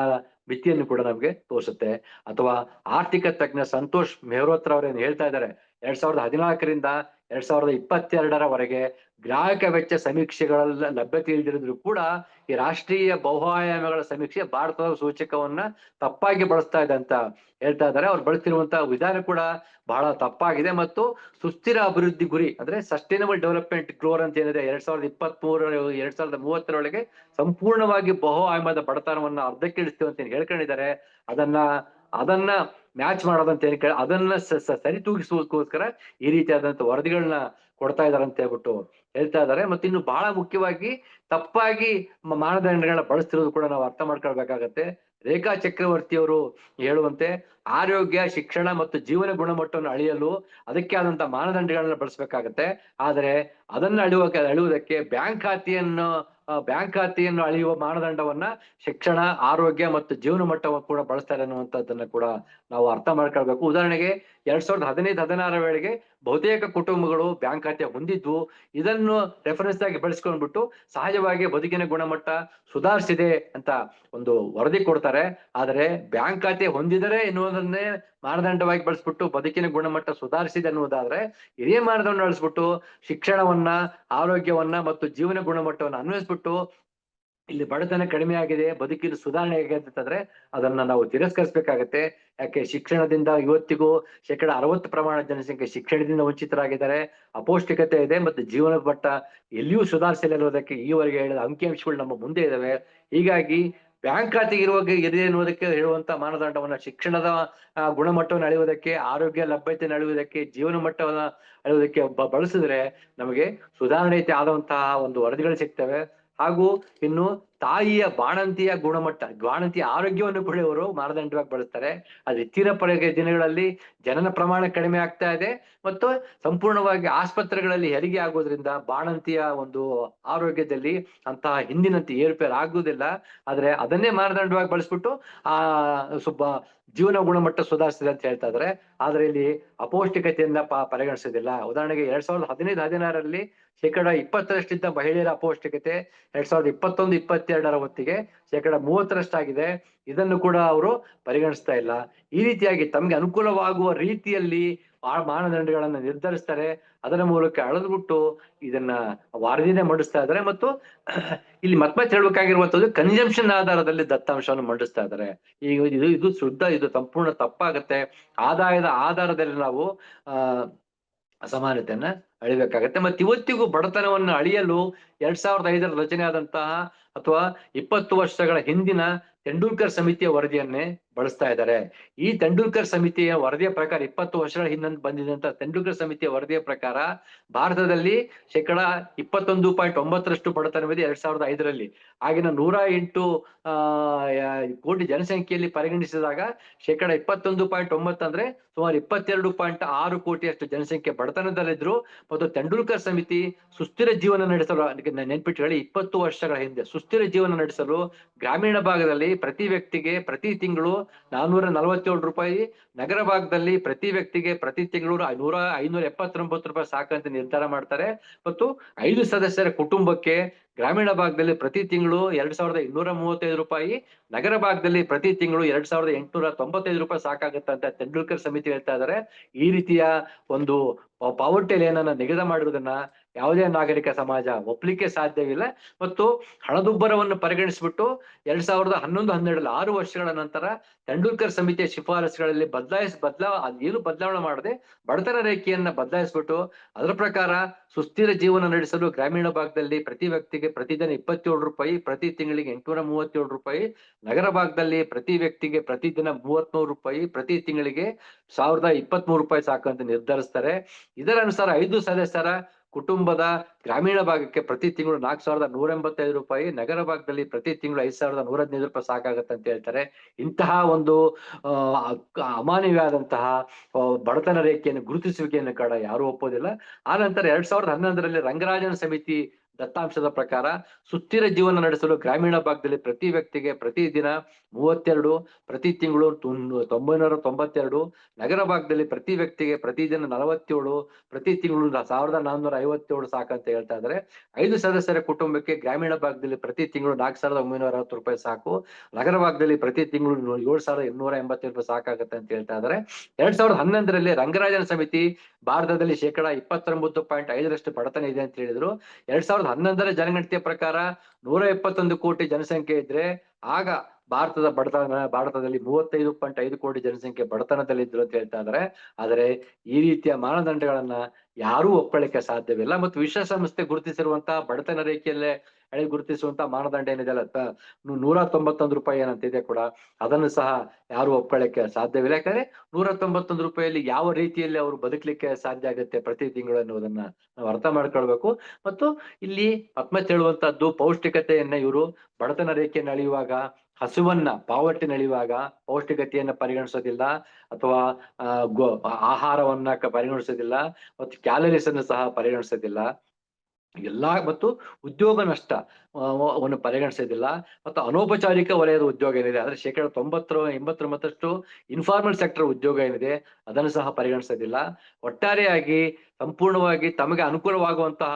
ಮಿತಿಯನ್ನು ಕೂಡ ನಮಗೆ ತೋರಿಸುತ್ತೆ. ಅಥವಾ ಆರ್ಥಿಕ ತಜ್ಞ ಸಂತೋಷ್ ಮೆಹ್ರೋತ್ರ ಅವರೇನು ಹೇಳ್ತಾ ಇದ್ದಾರೆ, ಎರಡ್ ಸಾವಿರದ ಹದಿನಾಲ್ಕರಿಂದ ಎರಡ್ ಸಾವಿರದ ಇಪ್ಪತ್ತೆರಡರವರೆಗೆ ಗ್ರಾಹಕ ವೆಚ್ಚ ಸಮೀಕ್ಷೆಗಳ ಲಭ್ಯತೆ ಇಲ್ದಿರಿದ್ರು ಕೂಡ ಈ ರಾಷ್ಟ್ರೀಯ ಬಹುಆಯಾಮಗಳ ಸಮೀಕ್ಷೆ ಭಾರತದ ಸೂಚಕವನ್ನ ತಪ್ಪಾಗಿ ಬಳಸ್ತಾ ಇದೆ ಅಂತ ಹೇಳ್ತಾ ಇದ್ದಾರೆ. ಅವ್ರು ಬಳಸ್ತಿರುವಂತಹ ವಿಧಾನ ಕೂಡ ಬಹಳ ತಪ್ಪಾಗಿದೆ ಮತ್ತು ಸುಸ್ಥಿರ ಅಭಿವೃದ್ಧಿ ಗುರಿ ಅಂದ್ರೆ ಸಸ್ಟೈನಬಲ್ ಡೆವಲಪ್ಮೆಂಟ್ ಗ್ರೋರ್ ಅಂತ ಏನಿದೆ ಎರಡ್ ಸಾವಿರದ ಇಪ್ಪತ್ತ್ ಮೂರ ಎರಡ್ ಸಾವಿರದ ಮೂವತ್ತರೊಳಗೆ ಸಂಪೂರ್ಣವಾಗಿ ಬಹು ಆಯಾಮದ ಬಡತನವನ್ನ ಇಳಿಸ್ತೇವೆ ಅಂತ ಹೇಳ್ಕೊಂಡಿದ್ದಾರೆ. ಅದನ್ನ ಅದನ್ನ ಮ್ಯಾಚ್ ಮಾಡೋದಂತ ಏನ್ ಕೇಳಿ, ಅದನ್ನ ಸರಿತೂಗಿಸುವುದಕ್ಕೋಸ್ಕರ ಈ ರೀತಿಯಾದಂತ ವರದಿಗಳನ್ನ ಕೊಡ್ತಾ ಇದಾರೆ ಅಂತ ಹೇಳ್ಬಿಟ್ಟು ಹೇಳ್ತಾ ಇದ್ದಾರೆ ಮತ್ತೆ ಇನ್ನು ಬಹಳ ಮುಖ್ಯವಾಗಿ ತಪ್ಪಾಗಿ ಮಾನದಂಡಗಳನ್ನ ಬಳಸ್ತಿರೋದು ಕೂಡ ನಾವು ಅರ್ಥ ಮಾಡ್ಕೊಳ್ಬೇಕಾಗತ್ತೆ. ರೇಖಾ ಚಕ್ರವರ್ತಿ ಅವರು ಹೇಳುವಂತೆ ಆರೋಗ್ಯ, ಶಿಕ್ಷಣ ಮತ್ತು ಜೀವನ ಗುಣಮಟ್ಟವನ್ನು ಅಳೆಯಲು ಅದಕ್ಕೆ ಆದಂತ ಮಾನದಂಡಗಳನ್ನ ಬಳಸಬೇಕಾಗತ್ತೆ. ಆದರೆ ಅದನ್ನ ಅಳೆಯುವ, ಅಳೆಯುವುದಕ್ಕೆ ಬ್ಯಾಂಕ್ ಖಾತೆಯನ್ನು ಬ್ಯಾಂಕ್ ಖಾತೆಯನ್ನು ಅಳೆಯುವ ಮಾನದಂಡವನ್ನ ಶಿಕ್ಷಣ, ಆರೋಗ್ಯ ಮತ್ತು ಜೀವನ ಮಟ್ಟವನ್ನು ಕೂಡ ಬಳಸ್ತಾರೆ ಅನ್ನುವಂಥದ್ದನ್ನ ಕೂಡ ನಾವು ಅರ್ಥ ಮಾಡ್ಕೊಳ್ಬೇಕು. ಉದಾಹರಣೆಗೆ ಎರಡ್ ಸಾವಿರದ ಹದಿನೈದು, ಹದಿನಾರ ವೇಳೆಗೆ ಬಹುತೇಕ ಕುಟುಂಬಗಳು ಬ್ಯಾಂಕ್ ಖಾತೆ ಹೊಂದಿದ್ವು ಇದನ್ನು ರೆಫರೆನ್ಸ್ ಆಗಿ ಬಳಸ್ಕೊಂಡ್ಬಿಟ್ಟು ಸಹಜವಾಗಿ ಬದುಕಿನ ಗುಣಮಟ್ಟ ಸುಧಾರಿಸಿದೆ ಅಂತ ಒಂದು ವರದಿ ಕೊಡ್ತಾರೆ. ಆದರೆ ಬ್ಯಾಂಕ್ ಖಾತೆ ಹೊಂದಿದರೆ ಎನ್ನುವುದನ್ನೇ ಮಾನದಂಡವಾಗಿ ಬಳಸ್ಬಿಟ್ಟು ಬದುಕಿನ ಗುಣಮಟ್ಟ ಸುಧಾರಿಸಿದೆ ಅನ್ನುವುದಾದ್ರೆ ಇದೇ ಮಾನದಂಡ ಬಳಸ್ಬಿಟ್ಟು ಶಿಕ್ಷಣವನ್ನ, ಆರೋಗ್ಯವನ್ನ ಮತ್ತು ಜೀವನ ಗುಣಮಟ್ಟವನ್ನು ಅನ್ವಯಿಸ್ಬಿಟ್ಟು ಇಲ್ಲಿ ಬಡತನ ಕಡಿಮೆ ಆಗಿದೆ, ಬದುಕಿನ ಸುಧಾರಣೆ ಆಗಿದೆ ಅಂತಂದ್ರೆ ಅದನ್ನ ನಾವು ತಿರಸ್ಕರಿಸಬೇಕಾಗತ್ತೆ. ಯಾಕೆ? ಶಿಕ್ಷಣದಿಂದ ಇವತ್ತಿಗೂ ಶೇಕಡ ಅರವತ್ತು ಪ್ರಮಾಣ ಜನಸಂಖ್ಯೆ ಶಿಕ್ಷಣದಿಂದ ವಂಚಿತರಾಗಿದ್ದಾರೆ. ಅಪೌಷ್ಟಿಕತೆ ಇದೆ ಮತ್ತು ಜೀವನ ಮಟ್ಟ ಎಲ್ಲಿಯೂ ಸುಧಾರಿಸಲಿಲ್ಲ ಅನ್ನೋದಕ್ಕೆ ಈವರೆಗೆ ಹೇಳಿದ ಅಂಕಿಅಂಶಗಳು ನಮ್ಮ ಮುಂದೆ ಇದಾವೆ. ಹೀಗಾಗಿ ಬ್ಯಾಂಕ್ ಖಾತೆ ಇರುವಾಗ ಇದೆ ಅನ್ನೋದಕ್ಕೆ ಹೇಳುವಂತ ಮಾನದಂಡವನ್ನ ಶಿಕ್ಷಣದ ಗುಣಮಟ್ಟವನ್ನು ಅಳೆಯುವುದಕ್ಕೆ, ಆರೋಗ್ಯ ಲಭ್ಯತೆ ಅಳೆಯುವುದಕ್ಕೆ, ಜೀವನ ಮಟ್ಟವನ್ನ ಅಳೆಯುವುದಕ್ಕೆ ಬಳಸಿದ್ರೆ ನಮಗೆ ಸುಧಾರಣೆ ಆದಂತಹ ಒಂದು ವರದಿಗಳು ಸಿಗ್ತವೆ. ಹಾಗೂ ಇನ್ನು ತಾಯಿಯ ಬಾಣಂತಿಯ ಗುಣಮಟ್ಟ, ಬಾಣಂತಿಯ ಆರೋಗ್ಯವನ್ನು ಕೂಡ ಇವರು ಮಾನದಂಡವಾಗಿ ಬಳಸ್ತಾರೆ. ಆದ್ರೆ ಇತ್ತೀನ ಪರಗೆ ದಿನಗಳಲ್ಲಿ ಜನನ ಪ್ರಮಾಣ ಕಡಿಮೆ ಆಗ್ತಾ ಇದೆ. ಮತ್ತು ಸಂಪೂರ್ಣವಾಗಿ ಆಸ್ಪತ್ರೆಗಳಲ್ಲಿ ಹೆರಿಗೆ ಆಗೋದ್ರಿಂದ ಬಾಣಂತಿಯ ಒಂದು ಆರೋಗ್ಯದಲ್ಲಿ ಅಂತಹ ಹಿಂದಿನಂತೆ ಏರುಪೇರು ಆಗುವುದಿಲ್ಲ. ಆದ್ರೆ ಅದನ್ನೇ ಮಾನದಂಡವಾಗಿ ಬಳಸ್ಬಿಟ್ಟು ಆ ಸ್ವಲ್ಪ ಜೀವನ ಗುಣಮಟ್ಟ ಸುಧಾರಿಸಿದೆ ಅಂತ ಹೇಳ್ತಾ ಇದ್ರೆ ಆದ್ರೆ ಇಲ್ಲಿ ಅಪೌಷ್ಟಿಕತೆಯಿಂದ ಪರಿಗಣಿಸೋದಿಲ್ಲ ಉದಾಹರಣೆಗೆ ಎರಡ್ ಸಾವಿರದ ಹದಿನೈದು, ಹದಿನಾರರಲ್ಲಿ ಶೇಕಡ ಇಪ್ಪತ್ತರಷ್ಟಿದ್ದ ಮಹಿಳೆಯರ ಅಪೌಷ್ಟಿಕತೆ ಎರಡ್ ಸಾವಿರದ ಇಪ್ಪತ್ತೊಂದು, ಇಪ್ಪತ್ತೆರಡರ ಹೊತ್ತಿಗೆ ಶೇಕಡ ಮೂವತ್ತರಷ್ಟಾಗಿದೆ. ಇದನ್ನು ಕೂಡ ಅವರು ಪರಿಗಣಿಸ್ತಾ ಇಲ್ಲ. ಈ ರೀತಿಯಾಗಿ ತಮ್ಗೆ ಅನುಕೂಲವಾಗುವ ರೀತಿಯಲ್ಲಿ ಮಾನದಂಡಗಳನ್ನು ನಿರ್ಧರಿಸ್ತಾರೆ. ಅದರ ಮೂಲಕ ಅಳೆದ್ಬಿಟ್ಟು ಇದನ್ನ ವಾರದಿನೇ ಮಂಡಿಸ್ತಾ ಇದ್ದಾರೆ ಮತ್ತು ಇಲ್ಲಿ ಮತ್ತೆ ಹೇಳ್ಬೇಕಾಗಿರುವಂತದ್ದು ಕನ್ಸಂಪ್ಷನ್ ಆಧಾರದಲ್ಲಿ ದತ್ತಾಂಶವನ್ನು ಮಂಡಿಸ್ತಾ ಇದ್ದಾರೆ. ಈಗ ಇದು ಇದು ಶುದ್ಧ, ಇದು ಸಂಪೂರ್ಣ ತಪ್ಪಾಗತ್ತೆ. ಆದಾಯದ ಆಧಾರದಲ್ಲಿ ನಾವು ಅಸಮಾನತೆಯನ್ನ ಅಳಿಬೇಕಾಗತ್ತೆ. ಮತ್ತೆ ಇವತ್ತಿಗೂ ಬಡತನವನ್ನು ಅಳಿಯಲು ಎರಡ್ ಸಾವಿರದ ಐದರ ರಚನೆ ಆದಂತಹ ಅಥವಾ ಇಪ್ಪತ್ತು ವರ್ಷಗಳ ಹಿಂದಿನ ತೆಂಡೂಲ್ಕರ್ ಸಮಿತಿಯ ವರದಿಯನ್ನೇ ಬಳಸ್ತಾ ಇದ್ದಾರೆ. ಈ ತೆಂಡೂಲ್ಕರ್ ಸಮಿತಿಯ ವರದಿಯ ಪ್ರಕಾರ ಇಪ್ಪತ್ತು ವರ್ಷಗಳ ಹಿಂದೆ ಬಂದಿದಂತ ತೆಂಡೂಲ್ಕರ್ ಸಮಿತಿಯ ವರದಿಯ ಪ್ರಕಾರ ಭಾರತದಲ್ಲಿ ಶೇಕಡ ಇಪ್ಪತ್ತೊಂದು ಪಾಯಿಂಟ್ ಒಂಬತ್ತರಷ್ಟು ಬಡತನವಿದೆ ಎರಡ್ ಸಾವಿರದ ಐದರಲ್ಲಿ. ಆಗಿನ ನೂರ ಎಂಟು ಕೋಟಿ ಜನಸಂಖ್ಯೆಯಲ್ಲಿ ಪರಿಗಣಿಸಿದಾಗ ಶೇಕಡ ಇಪ್ಪತ್ತೊಂದು ಪಾಯಿಂಟ್ ಒಂಬತ್ತು ಅಂದ್ರೆ ಸುಮಾರು ಇಪ್ಪತ್ತೆರಡು ಪಾಯಿಂಟ್ ಆರು ಕೋಟಿಯಷ್ಟು ಜನಸಂಖ್ಯೆ ಬಡತನದಲ್ಲಿದ್ರು ಮತ್ತು ತೆಂಡೂಲ್ಕರ್ ಸಮಿತಿ ಸುಸ್ಥಿರ ಜೀವನ ನಡೆಸಲು ನೆನ್ಪಿಟ್ಟು ಹೇಳಿ, ಇಪ್ಪತ್ತು ವರ್ಷಗಳ ಹಿಂದೆ ಸುಸ್ಥಿರ ಜೀವನ ನಡೆಸಲು ಗ್ರಾಮೀಣ ಭಾಗದಲ್ಲಿ ಪ್ರತಿ ವ್ಯಕ್ತಿಗೆ ಪ್ರತಿ ತಿಂಗಳು ನಾನೂರ ನಲವತ್ತೇಳು ರೂಪಾಯಿ. ನಗರ ಭಾಗದಲ್ಲಿ ಪ್ರತಿ ವ್ಯಕ್ತಿಗೆ ಪ್ರತಿ ತಿಂಗಳು ನೂರ ಐನೂರ ಎಪ್ಪತ್ತೊಂಬತ್ತು ರೂಪಾಯಿ ಸಾಕಂತ ನಿರ್ಧಾರ ಮಾಡ್ತಾರೆ. ಮತ್ತು ಐದು ಸದಸ್ಯರ ಕುಟುಂಬಕ್ಕೆ ಗ್ರಾಮೀಣ ಭಾಗದಲ್ಲಿ ಪ್ರತಿ ತಿಂಗಳು ಎರಡ್ ಸಾವಿರದ ಇನ್ನೂರ ಮೂವತ್ತೈದು ರೂಪಾಯಿ, ನಗರ ಭಾಗದಲ್ಲಿ ಪ್ರತಿ ತಿಂಗಳು ಎರಡ್ ಸಾವಿರದ ಎಂಟುನೂರ ತೊಂಬತ್ತೈದು ರೂಪಾಯಿ ಸಾಕಾಗುತ್ತೆ ಅಂತ ತೆಂಡೂಲ್ಕರ್ ಸಮಿತಿ ಹೇಳ್ತಾ ಇದ್ದಾರೆ ಈ ರೀತಿಯ ಒಂದು ಪಾವರ್ಟಿ ಏನನ್ನ ನಿಗದ ಮಾಡಿರೋದನ್ನ ಯಾವುದೇ ನಾಗರಿಕ ಸಮಾಜ ಒಪ್ಲಿಕ್ಕೆ ಸಾಧ್ಯವಿಲ್ಲ. ಮತ್ತು ಹಣದುಬ್ಬರವನ್ನು ಪರಿಗಣಿಸಿಬಿಟ್ಟು ಎರಡ್ ಸಾವಿರದ ಹನ್ನೊಂದು, ಹನ್ನೆರಡರಲ್ಲಿ ಆರು ವರ್ಷಗಳ ನಂತರ ತೆಂಡೂಲ್ಕರ್ ಸಮಿತಿಯ ಶಿಫಾರಸುಗಳಲ್ಲಿ ಬದಲಾಯಿಸ್, ಬದಲಾ ಏನು ಬದಲಾವಣೆ ಮಾಡದೆ ಬಡತನ ರೇಖೆಯನ್ನ ಬದಲಾಯಿಸ್ಬಿಟ್ಟು ಅದರ ಪ್ರಕಾರ ಸುಸ್ಥಿರ ಜೀವನ ನಡೆಸಲು ಗ್ರಾಮೀಣ ಭಾಗದಲ್ಲಿ ಪ್ರತಿ ವ್ಯಕ್ತಿಗೆ ಪ್ರತಿದಿನ ಇಪ್ಪತ್ತೇಳು ರೂಪಾಯಿ, ಪ್ರತಿ ತಿಂಗಳಿಗೆ ಎಂಟುನೂರ ಮೂವತ್ತೇಳು ರೂಪಾಯಿ. ನಗರ ಭಾಗದಲ್ಲಿ ಪ್ರತಿ ವ್ಯಕ್ತಿಗೆ ಪ್ರತಿದಿನ ಮೂವತ್ಮೂರು ರೂಪಾಯಿ, ಪ್ರತಿ ತಿಂಗಳಿಗೆ ಸಾವಿರದ ಇಪ್ಪತ್ಮೂರು ರೂಪಾಯಿ ಸಾಕು ಅಂತ ನಿರ್ಧರಿಸ್ತಾರೆ. ಇದರ ಅನುಸಾರ ಐದು ಸದಸ್ಯರ ಕುಟುಂಬದ ಗ್ರಾಮೀಣ ಭಾಗಕ್ಕೆ ಪ್ರತಿ ತಿಂಗಳು ನಾಲ್ಕು ಸಾವಿರದ ನೂರ ಎಂಬತ್ತೈದು ರೂಪಾಯಿ, ನಗರ ಭಾಗದಲ್ಲಿ ಪ್ರತಿ ತಿಂಗಳು ಐದು ಸಾವಿರದ ನೂರ ಹದಿನೈದು ರೂಪಾಯಿ ಸಾಕಾಗತ್ತೆ ಅಂತ ಹೇಳ್ತಾರೆ. ಇಂತಹ ಒಂದು ಅಮಾನವೀಯವಾದಂತಹ ಬಡತನ ರೇಖೆಯನ್ನು ಗುರುತಿಸುವಿಕೆಯನ್ನು ಕೂಡ ಯಾರು ಒಪ್ಪೋದಿಲ್ಲ. ಆ ನಂತರ ಎರಡ್ ಸಾವಿರದ ಹನ್ನೊಂದರಲ್ಲಿ ರಂಗರಾಜನ ಸಮಿತಿ ದತ್ತಾಂಶದ ಪ್ರಕಾರ ಸುಸ್ಥಿರ ಜೀವನ ನಡೆಸಲು ಗ್ರಾಮೀಣ ಭಾಗದಲ್ಲಿ ಪ್ರತಿ ವ್ಯಕ್ತಿಗೆ ಪ್ರತಿ ದಿನ ಮೂವತ್ತೆರಡು, ಪ್ರತಿ ತಿಂಗಳು ತೊಂಬೈನೂರ ತೊಂಬತ್ತೆರಡು, ನಗರ ಭಾಗದಲ್ಲಿ ಪ್ರತಿ ವ್ಯಕ್ತಿಗೆ ಪ್ರತಿದಿನ ನಲವತ್ತೇಳು, ಪ್ರತಿ ತಿಂಗಳು ಸಾವಿರದ ನಾನ್ನೂರ ಐವತ್ತೇಳು ಸಾಕಂತ ಹೇಳ್ತಾ ಇದ್ದಾರೆ. ಐದು ಸದಸ್ಯರ ಕುಟುಂಬಕ್ಕೆ ಗ್ರಾಮೀಣ ಭಾಗದಲ್ಲಿ ಪ್ರತಿ ತಿಂಗಳು ನಾಲ್ಕು ಸಾವಿರದ ಒಂಬೈನೂರ ಅರವತ್ತು ರೂಪಾಯಿ ಸಾಕು. ನಗರ ಭಾಗದಲ್ಲಿ ಪ್ರತಿ ತಿಂಗಳು ಏಳು ಸಾವಿರದ ಇನ್ನೂರ ಎಂಬತ್ತೈದು ರೂಪಾಯಿ ಸಾಕಾಗುತ್ತೆ ಅಂತ ಹೇಳ್ತಾ ಇದ್ದಾರೆ. ಎರಡ್ ಸಾವಿರದ ಹನ್ನೊಂದರಲ್ಲಿ ರಂಗರಾಜನ ಸಮಿತಿ ಭಾರತದಲ್ಲಿ ಶೇಕಡಾ ಇಪ್ಪತ್ತೊಂಬತ್ತು ಪಾಯಿಂಟ್ ಐದರಷ್ಟು ಬಡತನ ಇದೆ ಅಂತ ಹೇಳಿದ್ರು. ಎರಡ್ ಸಾವಿರದ ಹನ್ನೊಂದರ ಜನಗಣತಿಯ ಪ್ರಕಾರ ನೂರ ಎಪ್ಪತ್ತೊಂದು ಕೋಟಿ ಜನಸಂಖ್ಯೆ ಇದ್ರೆ ಆಗ ಭಾರತದ ಬಡತನ, ಭಾರತದಲ್ಲಿ ಮೂವತ್ತೈದು ಪಾಯಿಂಟ್ ಐದು ಕೋಟಿ ಜನಸಂಖ್ಯೆ ಬಡತನದಲ್ಲಿ ಇದ್ರು ಅಂತ ಹೇಳ್ತಾ ಇದ್ದಾರೆ ಆದರೆ ಈ ರೀತಿಯ ಮಾನದಂಡಗಳನ್ನ ಯಾರೂ ಒಪ್ಕೊಳ್ಳಿಕ್ಕೆ ಸಾಧ್ಯವಿಲ್ಲ. ಮತ್ತು ವಿಶ್ವಸಂಸ್ಥೆ ಗುರುತಿಸಿರುವಂತಹ ಬಡತನ ರೇಖೆಯಲ್ಲೇ ಎಳೆ ಗುರುತಿಸುವಂತಹ ಮಾನದಂಡ ಏನಿದೆ ಅಲ್ಲ ನೂರ ತೊಂಬತ್ತೊಂದು ರೂಪಾಯಿ ಏನಂತಿದೆ ಕೂಡ ಅದನ್ನು ಸಹ ಯಾರು ಒಪ್ಕೊಳ್ಳಕ್ಕೆ ಸಾಧ್ಯವಿಲ್ಲ. ಯಾಕಂದ್ರೆ ನೂರ ತೊಂಬತ್ತೊಂದು ರೂಪಾಯಿಯಲ್ಲಿ ಯಾವ ರೀತಿಯಲ್ಲಿ ಅವರು ಬದುಕಲಿಕ್ಕೆ ಸಾಧ್ಯ ಆಗುತ್ತೆ ಪ್ರತಿ ತಿಂಗಳು ಅನ್ನೋದನ್ನ ನಾವು ಅರ್ಥ ಮಾಡ್ಕೊಳ್ಬೇಕು. ಮತ್ತು ಇಲ್ಲಿ ಆತ್ಮಹತ್ಯೆ ಹೇಳುವಂತಹದ್ದು ಪೌಷ್ಟಿಕತೆಯನ್ನ ಇವರು ಬಡತನ ರೇಖೆಯನ್ನು ಅಳೆಯುವಾಗ ಹಸುವನ್ನ ಪಾವರ್ಟಿನ ನಡೆಯುವಾಗ ಪೌಷ್ಟಿಕತೆಯನ್ನ ಪರಿಗಣಿಸೋದಿಲ್ಲ ಅಥವಾ ಗೋ ಆಹಾರವನ್ನ ಪರಿಗಣಿಸೋದಿಲ್ಲ ಮತ್ತು ಕ್ಯಾಲರೀಸ್ ಅನ್ನು ಸಹ ಪರಿಗಣಿಸೋದಿಲ್ಲ. ಎಲ್ಲಾ, ಮತ್ತು ಉದ್ಯೋಗ ನಷ್ಟ ಅವನ್ನು ವನ್ನು ಪರಿಗಣಿಸೋದಿಲ್ಲ ಮತ್ತು ಅನೌಪಚಾರಿಕ ವಲಯದ ಉದ್ಯೋಗ ಏನಿದೆ, ಅಂದ್ರೆ ಶೇಕಡ ತೊಂಬತ್ತರ ಎಂಬತ್ತೊಂಬತ್ತಷ್ಟು ಇನ್ಫಾರ್ಮಲ್ ಸೆಕ್ಟರ್ ಉದ್ಯೋಗ ಏನಿದೆ, ಅದನ್ನು ಸಹ ಪರಿಗಣಿಸೋದಿಲ್ಲ. ಒಟ್ಟಾರೆಯಾಗಿ, ಸಂಪೂರ್ಣವಾಗಿ ತಮಗೆ ಅನುಕೂಲವಾಗುವಂತಹ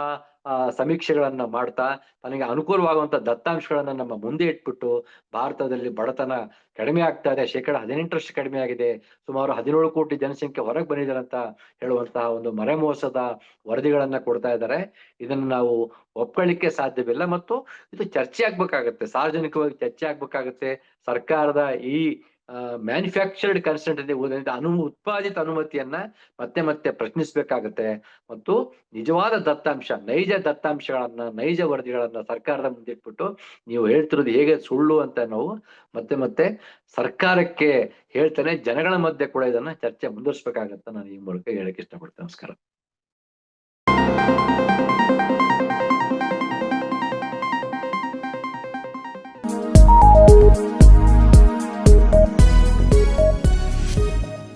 ಸಮೀಕ್ಷೆಗಳನ್ನ ಮಾಡ್ತಾ ತನಗೆ ಅನುಕೂಲವಾಗುವಂತ ದತ್ತಾಂಶಗಳನ್ನ ನಮ್ಮ ಮುಂದೆ ಇಟ್ಬಿಟ್ಟು ಭಾರತದಲ್ಲಿ ಬಡತನ ಕಡಿಮೆ ಆಗ್ತಾ ಇದೆ, ಶೇಕಡ ಹದಿನೆಂಟರಷ್ಟು ಕಡಿಮೆ ಆಗಿದೆ, ಸುಮಾರು ಹದಿನೇಳು ಕೋಟಿ ಜನಸಂಖ್ಯೆ ಹೊರಗೆ ಬಂದಿದೆ ಅಂತ ಹೇಳುವಂತಹ ಒಂದು ಮರೆಮೋಸದ ವರದಿಗಳನ್ನ ಕೊಡ್ತಾ ಇದ್ದಾರೆ. ಇದನ್ನು ನಾವು ಒಪ್ಕೊಳ್ಳಿಕ್ಕೆ ಸಾಧ್ಯವಿಲ್ಲ. ಮತ್ತು ಇದು ಚರ್ಚೆ ಆಗ್ಬೇಕಾಗತ್ತೆ ಸಾರ್ವಜನಿಕವಾಗಿ ಚರ್ಚೆ ಆಗ್ಬೇಕಾಗತ್ತೆ ಸರ್ಕಾರದ ಈ ಮ್ಯಾನುಫ್ಯಾಕ್ಚರ್ಡ್ ಕನ್ಸೆಂಟ್ ಅನು, ಉತ್ಪಾದಿತ ಅನುಮತಿಯನ್ನ ಮತ್ತೆ ಮತ್ತೆ ಪ್ರಶ್ನಿಸಬೇಕಾಗತ್ತೆ. ಮತ್ತು ನಿಜವಾದ ದತ್ತಾಂಶ, ನೈಜ ದತ್ತಾಂಶಗಳನ್ನ, ನೈಜ ವರದಿಗಳನ್ನ ಸರ್ಕಾರದ ಮುಂದಿಟ್ಬಿಟ್ಟು ನೀವು ಹೇಳ್ತಿರೋದು ಹೇಗೆ ಸುಳ್ಳು ಅಂತ ನಾವು ಮತ್ತೆ ಮತ್ತೆ ಸರ್ಕಾರಕ್ಕೆ ಹೇಳ್ತೇನೆ. ಜನಗಳ ಮಧ್ಯೆ ಕೂಡ ಇದನ್ನ ಚರ್ಚೆ ಮುಂದುವರಿಸಬೇಕಾಗತ್ತೆ ನಾನು ಈ ಮೂಲಕ ಹೇಳಕ್ ಇಷ್ಟಪಡ್ತೇನೆ. ನಮಸ್ಕಾರ.